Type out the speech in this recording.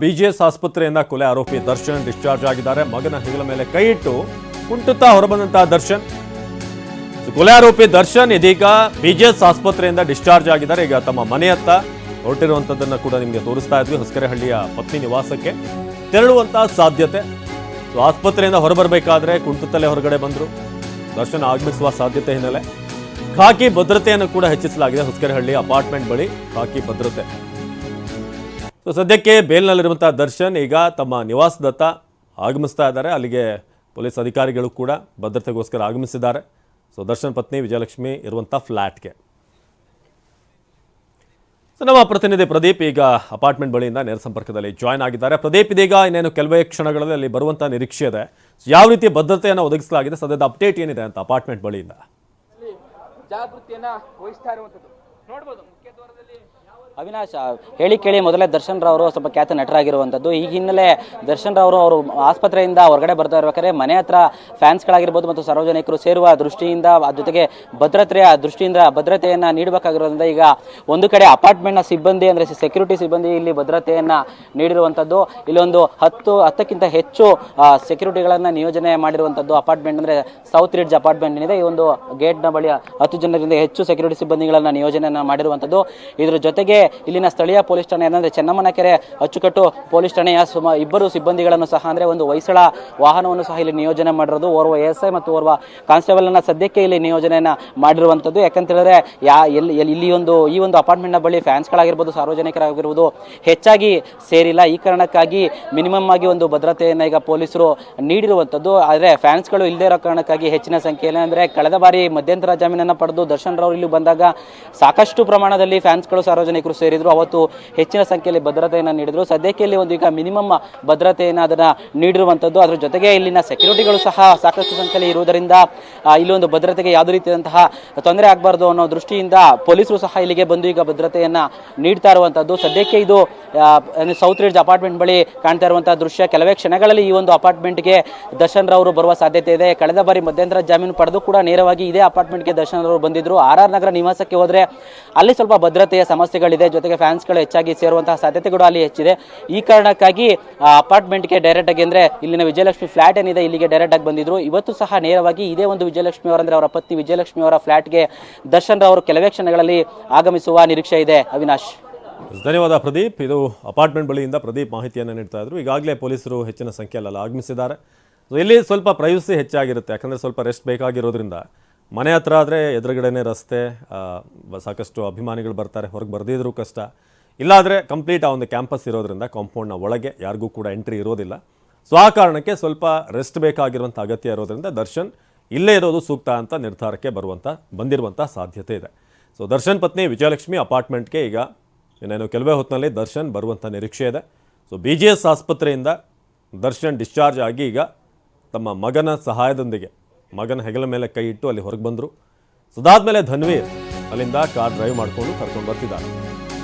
BGS ಆಸ್ಪತ್ರೆಯಿಂದ ಕೊಲೆ ಆರೋಪಿ ದರ್ಶನ್ ಡಿಸ್ಚಾರ್ಜ್ ಆಗಿದ್ದಾರೆ. ಮಗನ ಹೆಗಲ ಮೇಲೆ ಕೈ ಇಟ್ಟು ಕುಂಟುತ್ತಾ ಹೊರಬಂದಂತಹ ದರ್ಶನ್. ಕೊಲೆ ಆರೋಪಿ ದರ್ಶನ್ ಇದೀಗ ಬಿಜಿಎಸ್ ಆಸ್ಪತ್ರೆಯಿಂದ ಡಿಸ್ಚಾರ್ಜ್ ಆಗಿದ್ದಾರೆ. ಈಗ ತಮ್ಮ ಮನೆಯತ್ತ ಹೊರಟಿರುವಂಥದ್ದನ್ನ ಕೂಡ ನಿಮಗೆ ತೋರಿಸ್ತಾ ಇದ್ವಿ. ಹೊಸಕೆರೆಹಳ್ಳಿಯ ಪತ್ನಿ ನಿವಾಸಕ್ಕೆ ತೆರಳುವಂತಹ ಸಾಧ್ಯತೆ. ಸೊ, ಆಸ್ಪತ್ರೆಯಿಂದ ಹೊರಬರಬೇಕಾದ್ರೆ ಕುಂಟುತ್ತಲೇ ಹೊರಗಡೆ ಬಂದರು. ದರ್ಶನ್ ಆಗಮಿಸುವ ಸಾಧ್ಯತೆ ಹಿನ್ನೆಲೆ. ಖಾಕಿ ಭದ್ರತೆಯನ್ನು ಕೂಡ ಹೆಚ್ಚಿಸಲಾಗಿದೆ ಹೊಸಕೆರೆಹಳ್ಳಿ ಅಪಾರ್ಟ್ಮೆಂಟ್ ಬಳಿ ಖಾಕಿ ಭದ್ರತೆ. ಸೊ ಸದ್ಯಕ್ಕೆ ಬೇಲ್ನಲ್ಲಿರುವಂಥ ದರ್ಶನ್ ಈಗ ತಮ್ಮ ನಿವಾಸದತ್ತ ಆಗಮಿಸ್ತಾ ಇದ್ದಾರೆ. ಅಲ್ಲಿಗೆ ಪೊಲೀಸ್ ಅಧಿಕಾರಿಗಳು ಕೂಡ ಭದ್ರತೆಗೋಸ್ಕರ ಆಗಮಿಸಿದ್ದಾರೆ. ಸೊ ದರ್ಶನ್ ಪತ್ನಿ ವಿಜಯಲಕ್ಷ್ಮಿ ಇರುವಂಥ ಫ್ಲ್ಯಾಟ್ಗೆ ಸೊ ನಮ್ಮ ಪ್ರತಿನಿಧಿ ಪ್ರದೀಪ್ ಈಗ ಅಪಾರ್ಟ್ಮೆಂಟ್ ಬಳಿಯಿಂದ ನೇರ ಸಂಪರ್ಕದಲ್ಲಿ ಜಾಯ್ನ್ ಆಗಿದ್ದಾರೆ. ಪ್ರದೀಪ್, ಇದೀಗ ಇನ್ನೇನು ಕೆಲವೇ ಕ್ಷಣಗಳಲ್ಲಿ ಅಲ್ಲಿ ಬರುವಂಥ ನಿರೀಕ್ಷೆ ಇದೆ. ಯಾವ ರೀತಿ ಭದ್ರತೆಯನ್ನು ಒದಗಿಸಲಾಗಿದೆ, ಸದ್ಯದ ಅಪ್ಡೇಟ್ ಏನಿದೆ ಅಂತ ಅಪಾರ್ಟ್ಮೆಂಟ್ ಬಳಿಯಿಂದ? ಜಾಗೃತಿಯನ್ನು ವಹಿಸ್ತಾ ಇರುವಂಥದ್ದು. ನೋಡ್ಬೋದು, ಮುಖ್ಯ ದ್ವಾರದಲ್ಲಿ ಅವಿನಾಶ್ ಹೇಳಿ ಕೇಳಿ ಮೊದಲೇ ದರ್ಶನ್ ರವರು ಸ್ವಲ್ಪ ಖ್ಯಾತ ನಟರಾಗಿರುವಂಥದ್ದು. ಈ ಹಿನ್ನೆಲೆ ದರ್ಶನ್ ರವರು ಅವರು ಆಸ್ಪತ್ರೆಯಿಂದ ಹೊರಗಡೆ ಬರ್ತಾ ಇರ್ಬೇಕಾದ್ರೆ ಮನೆ ಹತ್ರ ಫ್ಯಾನ್ಸ್ಗಳಾಗಿರ್ಬೋದು ಮತ್ತು ಸಾರ್ವಜನಿಕರು ಸೇರುವ ದೃಷ್ಟಿಯಿಂದ ಅದ್ರ ಜೊತೆಗೆ ಭದ್ರತೆಯ ದೃಷ್ಟಿಯಿಂದ ಭದ್ರತೆಯನ್ನು ನೀಡಬೇಕಾಗಿರೋದ್ರಿಂದ ಈಗ ಒಂದು ಕಡೆ ಅಪಾರ್ಟ್ಮೆಂಟ್ನ ಸಿಬ್ಬಂದಿ ಅಂದರೆ ಸೆಕ್ಯೂರಿಟಿ ಸಿಬ್ಬಂದಿ ಇಲ್ಲಿ ಭದ್ರತೆಯನ್ನು ನೀಡಿರುವಂಥದ್ದು. ಇಲ್ಲೊಂದು ಹತ್ತು, ಹತ್ತಕ್ಕಿಂತ ಹೆಚ್ಚು ಸೆಕ್ಯೂರಿಟಿಗಳನ್ನು ನಿಯೋಜನೆ ಮಾಡಿರುವಂಥದ್ದು ಅಪಾರ್ಟ್ಮೆಂಟ್ ಅಂದರೆ ಸೌತ್ ರಿಡ್ಜ್ ಅಪಾರ್ಟ್ಮೆಂಟ್ ಏನಿದೆ. ಈ ಒಂದು ಗೇಟ್ನ ಬಳಿ ಹತ್ತು ಜನರಿಂದ ಹೆಚ್ಚು ಸೆಕ್ಯೂರಿಟಿ ಸಿಬ್ಬಂದಿಗಳನ್ನು ನಿಯೋಜನೆಯನ್ನು ಮಾಡಿರುವಂಥದ್ದು. ಇದರ ಜೊತೆಗೆ ಇಲ್ಲಿನ ಸ್ಥಳೀಯ ಪೊಲೀಸ್ ಠಾಣೆ, ಅಂದರೆ ಚೆನ್ನಮ್ಮನಕೆರೆ ಅಚ್ಚುಕಟ್ಟು ಪೊಲೀಸ್ ಠಾಣೆಯ ಸುಮ ಇಬ್ಬರು ಸಿಬ್ಬಂದಿಗಳನ್ನು ಸಹ, ಅಂದರೆ ಒಂದು ಹೊಯ್ಸಳ ವಾಹನವನ್ನು ಸಹ ಇಲ್ಲಿ ನಿಯೋಜನೆ ಮಾಡಿರೋದು. ಓರ್ವ ಎಸ್ ಐ ಮತ್ತು ಓರ್ವ ಕಾನ್ಸ್ಟೇಬಲ್ ಅನ್ನ ಸದ್ಯಕ್ಕೆ ಇಲ್ಲಿ ನಿಯೋಜನೆಯನ್ನ ಮಾಡಿರುವಂಥದ್ದು. ಯಾಕಂತ ಹೇಳಿದ್ರೆ, ಯಾ ಎಲ್ಲಿ- ಇಲ್ಲಿ ಒಂದು, ಈ ಒಂದು ಅಪಾರ್ಟ್ಮೆಂಟ್ನ ಬಳಿ ಫ್ಯಾನ್ಸ್ಗಳಾಗಿರ್ಬೋದು ಸಾರ್ವಜನಿಕರಾಗಿರ್ಬೋದು ಹೆಚ್ಚಾಗಿ ಸೇರಿಲ್ಲ. ಈ ಕಾರಣಕ್ಕಾಗಿ ಮಿನಿಮಮ್ ಆಗಿ ಒಂದು ಭದ್ರತೆಯನ್ನು ಈಗ ಪೊಲೀಸರು ನೀಡಿರುವಂಥದ್ದು. ಆದರೆ ಫ್ಯಾನ್ಸ್ಗಳು ಇಲ್ಲದೇ ಇರೋ ಕಾರಣಕ್ಕಾಗಿ ಹೆಚ್ಚಿನ ಸಂಖ್ಯೆಯಲ್ಲಿ, ಅಂದರೆ ಕಳೆದ ಬಾರಿ ಮಧ್ಯಂತರ ಜಾಮೀನನ್ನು ಪಡೆದು ದರ್ಶನ್ ರಾವ್ ಇಲ್ಲಿ ಬಂದಾಗ ಸಾಕಷ್ಟು ಪ್ರಮಾಣದಲ್ಲಿ ಫ್ಯಾನ್ಸ್ಗಳು, ಸಾರ್ವಜನಿಕರು ಸೇರಿದ್ರು. ಅವತ್ತು ಹೆಚ್ಚಿನ ಸಂಖ್ಯೆಯಲ್ಲಿ ಭದ್ರತೆಯನ್ನು ನೀಡಿದ್ರು. ಸದ್ಯಕ್ಕೆ ಇಲ್ಲಿ ಒಂದು ಈಗ ಮಿನಿಮಮ್ ಭದ್ರತೆಯನ್ನು ಅದನ್ನು ನೀಡಿರುವಂಥದ್ದು ಅದರ ಜೊತೆಗೆ ಇಲ್ಲಿನ ಸೆಕ್ಯೂರಿಟಿಗಳು ಸಹ ಸಾಕಷ್ಟು ಸಂಖ್ಯೆಯಲ್ಲಿ ಇರುವುದರಿಂದ ಇಲ್ಲೊಂದು ಭದ್ರತೆಗೆ ಯಾವುದೇ ರೀತಿಯಾದಂತಹ ತೊಂದರೆ ಆಗಬಾರ್ದು ಅನ್ನೋ ದೃಷ್ಟಿಯಿಂದ ಪೊಲೀಸರು ಸಹ ಇಲ್ಲಿಗೆ ಬಂದು ಈಗ ಭದ್ರತೆಯನ್ನು ನೀಡ್ತಾ ಇರುವಂಥದ್ದು ಸದ್ಯಕ್ಕೆ ಇದು ಸೌತ್ ರಿಡ್ಜ್ ಅಪಾರ್ಟ್ಮೆಂಟ್ ಬಳಿ ಕಾಣ್ತಾ ಇರುವಂತಹ ದೃಶ್ಯ. ಕೆಲವೇ ಕ್ಷಣಗಳಲ್ಲಿ ಈ ಒಂದು ಅಪಾರ್ಟ್ಮೆಂಟ್ಗೆ ದರ್ಶನ್ ರವರು ಬರುವ ಸಾಧ್ಯತೆ ಇದೆ. ಕಳೆದ ಬಾರಿ ಮಧ್ಯಂತರ ಜಾಮೀನು ಪಡೆದು ಕೂಡ ನೇರವಾಗಿ ಇದೇ ಅಪಾರ್ಟ್ಮೆಂಟ್ಗೆ ದರ್ಶನ್ ರವರು ಬಂದಿದ್ರು. ಆರ್ ಆರ್ ನಗರ ನಿವಾಸಕ್ಕೆ ಹೋದ್ರೆ ಅಲ್ಲಿ ಸ್ವಲ್ಪ ಭದ್ರತೆಯ ಸಮಸ್ಯೆಗಳಿದೆ. ಜೊತೆಗೆ ಫ್ಯಾನ್ಸ್ಗಳು ಹೆಚ್ಚಾಗಿ ಸೇರುವಂತಹ ಸಾಧ್ಯತೆಗಳು ಅಲ್ಲಿ ಹೆಚ್ಚಿದೆ. ಈ ಕಾರಣಕ್ಕಾಗಿ ಅಪಾರ್ಟ್ಮೆಂಟ್ ಅಪಾರ್ಟ್ಮೆಂಟ್ಗೆ ಡೈರೆಕ್ಟ್ ಆಗಿ ಅಂದ್ರೆ ಇಲ್ಲಿನ ವಿಜಯಲಕ್ಷ್ಮಿ ಫ್ಲಾಟ್ ಏನಿದೆ, ಇಲ್ಲಿಗೆ ಡೈರೆಕ್ಟ್ ಆಗಿ ಬಂದಿದ್ರು. ಇವತ್ತು ಸಹ ನೇರವಾಗಿ ಇದೇ ಒಂದು ವಿಜಯಲಕ್ಷ್ಮಿ ಅವರಂದ್ರೆ ಅವರ ಪತ್ನಿ ವಿಜಯಲಕ್ಷ್ಮಿ ಅವರ ಫ್ಲಾಟ್ಗೆ ದರ್ಶನ್ ರವರು ಕೆಲವೇ ಕ್ಷಣಗಳಲ್ಲಿ ಆಗಮಿಸುವ ನಿರೀಕ್ಷೆ ಇದೆ. ಅವಿನಾಶ್. ಧನ್ಯವಾದ ಪ್ರದೀಪ್. ಇದು ಅಪಾರ್ಟ್ಮೆಂಟ್ ಬಳಿಯಿಂದ ಪ್ರದೀಪ್ ಮಾಹಿತಿಯನ್ನು ನೀಡ್ತಾ ಇದ್ರು. ಈಗಾಗಲೇ ಪೊಲೀಸರು ಹೆಚ್ಚಿನ ಸಂಖ್ಯೆಯಲ್ಲ ಆಗಮಿಸಿದ್ದಾರೆ. ಇಲ್ಲಿ ಸ್ವಲ್ಪ ಪ್ರೈವಸಿ ಹೆಚ್ಚಾಗಿರುತ್ತೆ. ಯಾಕಂದರೆ ಸ್ವಲ್ಪ ರೆಸ್ಟ್ ಬೇಕಾಗಿರೋದ್ರಿಂದ. ಮನೆ ಹತ್ರ ಆದರೆ ಎದುರುಗಡೆನೇ ರಸ್ತೆ ಸಾಕಷ್ಟು ಅಭಿಮಾನಿಗಳು ಬರ್ತಾರೆ, ಹೊರಗೆ ಬರ್ದಿದ್ರು ಕಷ್ಟ. ಇಲ್ಲಾದರೆ ಕಂಪ್ಲೀಟ್ ಆ ಒಂದು ಕ್ಯಾಂಪಸ್ ಇರೋದ್ರಿಂದ ಕಾಂಪೌಂಡ್ನ ಒಳಗೆ ಯಾರಿಗೂ ಕೂಡ ಎಂಟ್ರಿ ಇರೋದಿಲ್ಲ. ಸೊ ಆ ಕಾರಣಕ್ಕೆ ಸ್ವಲ್ಪ ರೆಸ್ಟ್ ಬೇಕಾಗಿರುವಂಥ ಅಗತ್ಯ ಇರೋದ್ರಿಂದ ದರ್ಶನ್ ಇಲ್ಲೇ ಇರೋದು ಸೂಕ್ತ ಅಂತ ನಿರ್ಧಾರಕ್ಕೆ ಬರುವಂಥ ಬಂದಿರುವಂಥ ಸಾಧ್ಯತೆ ಇದೆ. ಸೊ ದರ್ಶನ್ ಪತ್ನಿ ವಿಜಯಲಕ್ಷ್ಮಿ ಅಪಾರ್ಟ್ಮೆಂಟ್ಗೆ ಈಗ ಇನ್ನೇನು ಕೆಲವೇ ಹೊತ್ತಿನಲ್ಲಿ ದರ್ಶನ್ ಬರುವಂಥ ನಿರೀಕ್ಷೆ ಇದೆ. ಸೊ ಬಿ ಜಿ ಎಸ್ ಆಸ್ಪತ್ರೆಯಿಂದ ದರ್ಶನ್ ಡಿಸ್ಚಾರ್ಜ್ ಆಗಿ ಈಗ ತಮ್ಮ ಮಗನ ಸಹಾಯದೊಂದಿಗೆ ಮಗನ ಹೆಗಲ ಮೇಲೆ ಕೈ ಇಟ್ಟು ಅಲ್ಲಿ ಹೊರಗೆ ಬಂದರು. ಸದಾದ ಮೇಲೆ ಧನ್ವೀರ್ ಅಲ್ಲಿಂದ ಕಾರ್ ಡ್ರೈವ್ ಮಾಡಿಕೊಂಡು ಕರ್ಕೊಂಡು ಬರ್ತಿದ್ದಾರೆ